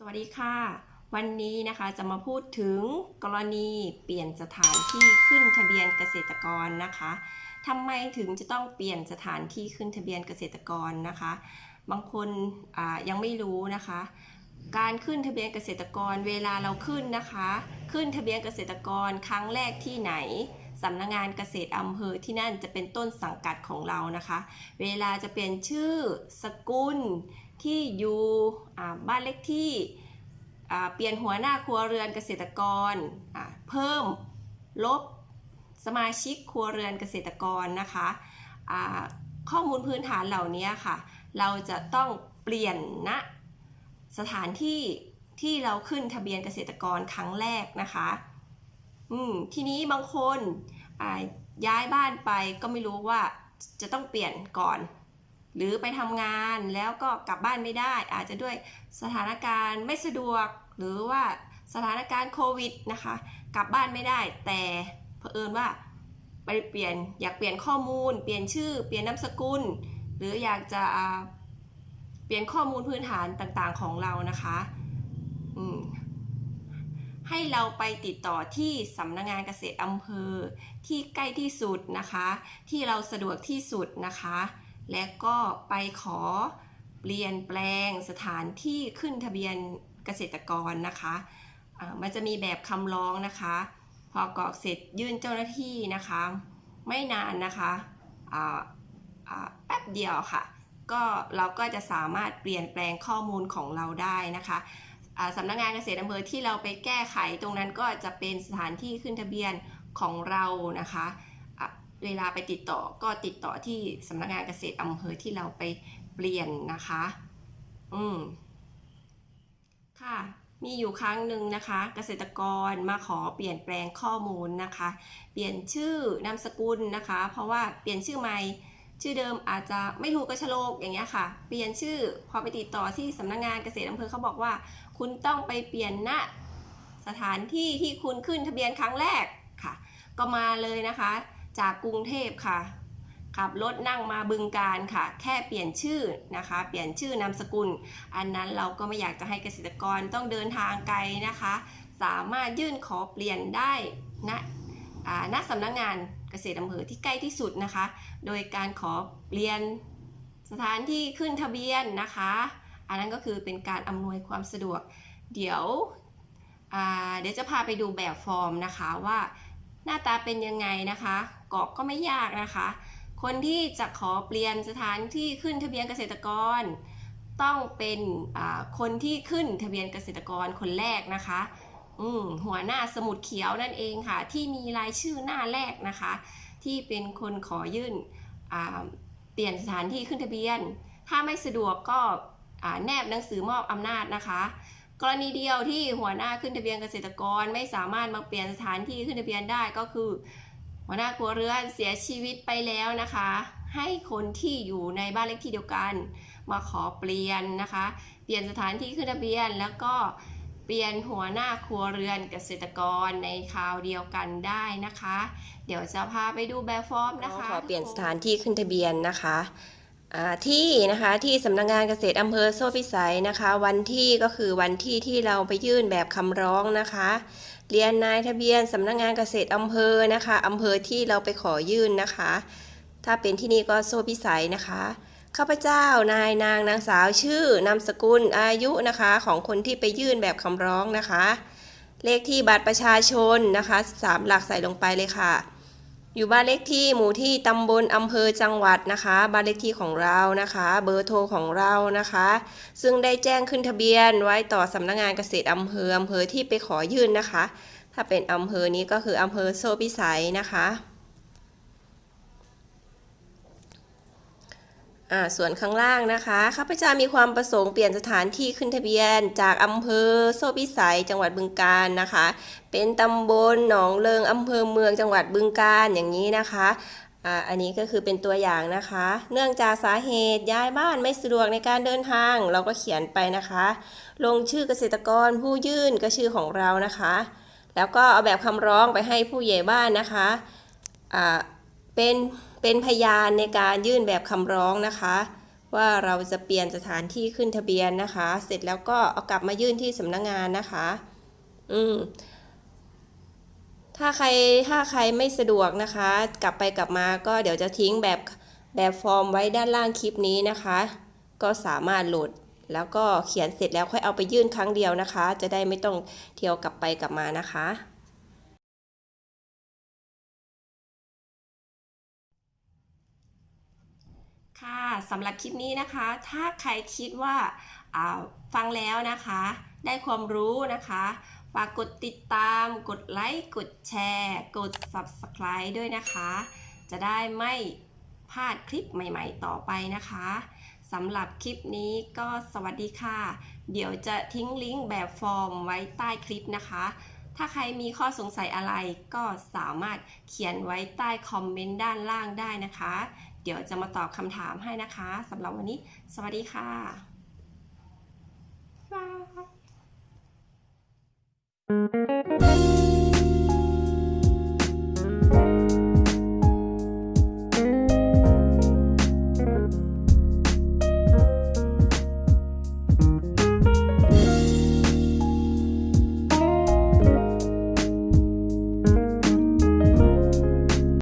สวัสดีค่ะ วันนี้นะคะจะมาพูดถึงกรณีเปลี่ยนสถานที่ขึ้นทะเบียนเกษตรกรนะคะทำไมถึงจะต้องเปลี่ยนสถานที่ขึ้นทะเบียนเกษตรกรนะคะ บางคนยังไม่รู้นะคะ การขึ้นทะเบียนเกษตรกรเวลาเราขึ้นนะคะ ขึ้นทะเบียนเกษตรกรครั้งแรกที่ไหนสำนักงานเกษตรอำเภอที่นั่นจะเป็นต้นสังกัดของเรานะคะ เวลาจะเปลี่ยนชื่อสกุล ที่อยู่บ้านเลขที่เปลี่ยนหัวหน้าครัวเรือนเกษตรกร เพิ่มลบสมาชิกครัวเรือนเกษตรกรนะคะข้อมูลพื้นฐานเหล่านี้ค่ะ เราจะต้องเปลี่ยนณสถานที่ที่เราขึ้นทะเบียนเกษตรกรครั้งแรกนะคะทีนี้บางคนย้ายบ้านไปก็ไม่รู้ว่าจะต้องเปลี่ยนก่อน หรือไปทำงานแล้วก็กลับบ้านไม่ได้ อาจจะด้วยสถานการณ์ไม่สะดวก หรือว่าสถานการณ์โควิดนะคะ กลับบ้านไม่ได้ แต่เผอิญว่าไปเปลี่ยนอยากเปลี่ยนข้อมูล เปลี่ยนชื่อ เปลี่ยนนามสกุล หรืออยากจะเปลี่ยนข้อมูลพื้นฐานต่างๆของเรานะคะให้เราไปติดต่อที่สำนักงานเกษตรอำเภอที่ใกล้ที่สุดนะคะ ที่เราสะดวกที่สุดนะคะ และก็ไปขอเปลี่ยนแปลงสถานที่ขึ้นทะเบียนเกษตรกรนะคะมันจะมีแบบคำร้องนะคะ พอกรอกเสร็จยื่นเจ้าหน้าที่นะคะ ไม่นานนะคะแป๊บเดียวค่ะ ก็เราก็จะสามารถเปลี่ยนแปลงข้อมูลของเราได้นะคะสำนักงานเกษตรอำเภอที่เราไปแก้ไขตรงนั้นก็จะเป็นสถานที่ขึ้นทะเบียนของเรานะคะ เวลาไปติดต่อก็ติดต่อที่สำนักงานเกษตรอำเภอที่เราไปเปลี่ยนนะคะ อืม ค่ะ มีอยู่ครั้งหนึ่งนะคะ เกษตรกรมาขอเปลี่ยนแปลงข้อมูลนะคะ เปลี่ยนชื่อนามสกุลนะคะ เพราะว่าเปลี่ยนชื่อใหม่ชื่อเดิมอาจจะไม่ถูกกระชโลกอย่างเงี้ยค่ะ เปลี่ยนชื่อพอไปติดต่อที่สำนักงานเกษตรอำเภอเขาบอกว่า คุณต้องไปเปลี่ยนณสถานที่ที่คุณขึ้นทะเบียนครั้งแรกค่ะ ก็มาเลยนะคะ จากกรุงเทพค่ะขับรถนั่งมาบึงการค่ะ แค่เปลี่ยนชื่อนะคะ เปลี่ยนชื่อนามสกุล อันนั้นเราก็ไม่อยากจะให้เกษตรกรต้องเดินทางไกลนะคะ สามารถยื่นขอเปลี่ยนได้ณอ่าณสำนักงานเกษตรอำเภอที่ใกล้ที่สุดนะคะ โดยการขอเปลี่ยนสถานที่ขึ้นทะเบียนนะคะ อันนั้นก็คือเป็นการอำนวยความสะดวก เดี๋ยวเดี๋ยวจะพาไปดูแบบฟอร์มนะคะว่า หน้าตาเป็นยังไงนะคะกรอกก็ไม่ยากนะคะ คนที่จะขอเปลี่ยนสถานที่ขึ้นทะเบียนเกษตรกร ต้องเป็นคนที่ขึ้นทะเบียนเกษตรกรคนแรกนะคะหัวหน้าสมุดเขียวนั่นเองค่ะ ที่มีรายชื่อหน้าแรกนะคะ ที่เป็นคนขอยื่นเปลี่ยนสถานที่ขึ้นทะเบียน ถ้าไม่สะดวกก็แนบหนังสือมอบอำนาจนะคะ กรณีเดียวที่หัวหน้าขึ้นทะเบียนเกษตรกรไม่สามารถมาเปลี่ยนสถานที่ขึ้นทะเบียนได้ก็คือ หัวหน้าครัวเรือนเสียชีวิตไปแล้วนะคะ ให้คนที่อยู่ในบ้านเลขที่เดียวกัน มาขอเปลี่ยนนะคะ เปลี่ยนสถานที่ขึ้นทะเบียนแล้วก็เปลี่ยนหัวหน้าครัวเรือนเกษตรกรในคราวเดียวกันได้นะคะ เดี๋ยวจะพาไปดูแบบฟอร์มนะคะขอเปลี่ยนสถานที่ขึ้นทะเบียนนะคะ ที่นะคะที่สำนักงานเกษตรอำเภอโซ่พิสัยนะคะ วันที่ก็คือวันที่ที่เราไปยื่นแบบคำร้องนะคะ เรียนนายทะเบียนสำนักงานเกษตรอำเภอนะคะอำเภอที่เราไปขอยื่นนะคะ ถ้าเป็นที่นี่ก็โซ่พิสัยนะคะข้าพเจ้านายนางนางสาวชื่อนามสกุลอายุนะคะของคนที่ไปยื่นแบบคำร้องนะคะ เลขที่บัตรประชาชนนะคะสามหลักใส่ลงไปเลยค่ะ อยู่บ้านเลขที่หมู่ที่ตำบลอำเภอจังหวัดนะคะ บ้านเลขที่ของเรานะคะ เบอร์โทรของเรานะคะ ซึ่งได้แจ้งขึ้นทะเบียนไว้ต่อสำนักงานเกษตรอำเภออำเภอที่ไปขอยื่นนะคะ ถ้าเป็นอำเภอนี้ก็คืออำเภอโซพิสัยนะคะอ่า ส่วนข้างล่างนะคะข้าพเจ้ามีความประสงค์เปลี่ยนสถานที่ขึ้นทะเบียน จากอำเภอโซพิสัยจังหวัดบึงกาฬนะคะ เป็นตำบลหนองเลิงอำเภอเมืองจังหวัดบึงกาฬอย่างนี้นะคะอันนี้ก็คือเป็นตัวอย่างนะคะ เนื่องจากสาเหตุย้ายบ้านไม่สะดวกในการเดินทาง เราก็เขียนไปนะคะ ลงชื่อเกษตรกรผู้ยื่นก็ชื่อของเรานะคะ แล้วก็เอาแบบคำร้องไปให้ผู้ใหญ่บ้านนะคะอ่าเป็น เป็นพยานในการยื่นแบบคำร้องนะคะ ว่าเราจะเปลี่ยนสถานที่ขึ้นทะเบียนนะคะ เสร็จแล้วก็เอากลับมายื่นที่สำนักงงานนะคะ อืมถ้าใครถ้าใครไม่สะดวกนะคะ กลับไปกลับมาก็เดี๋ยวจะทิ้งแบบแบบฟอร์มไว้ด้านล่างคลิปนี้นะคะ ก็สามารถโหลดแล้วก็เขียนเสร็จแล้วค่อยเอาไปยื่นครั้งเดียวนะคะ จะได้ไม่ต้องเที่ยวกลับไปกลับมานะคะ สำหรับคลิปนี้นะคะ ถ้าใครคิดว่าาฟังแล้วนะคะ ได้ความรู้นะคะฝากกดติดตาม กดไลค์ กดแชร์ กด Subscribe ด้วยนะคะ จะได้ไม่พลาดคลิปใหม่ๆต่อไปนะคะสำหรับคลิปนี้ก็สวัสดีค่ะ เดี๋ยวจะทิ้งลิงก์แบบฟอร์มไว้ใต้คลิปนะคะ ถ้าใครมีข้อสงสัยอะไรก็สามารถเขียนไว้ใต้คอมเมนต์ด้านล่างได้นะคะ เดี๋ยวจะมาตอบคำถามให้นะคะสำหรับวันนี้ สวัสดีค่ะ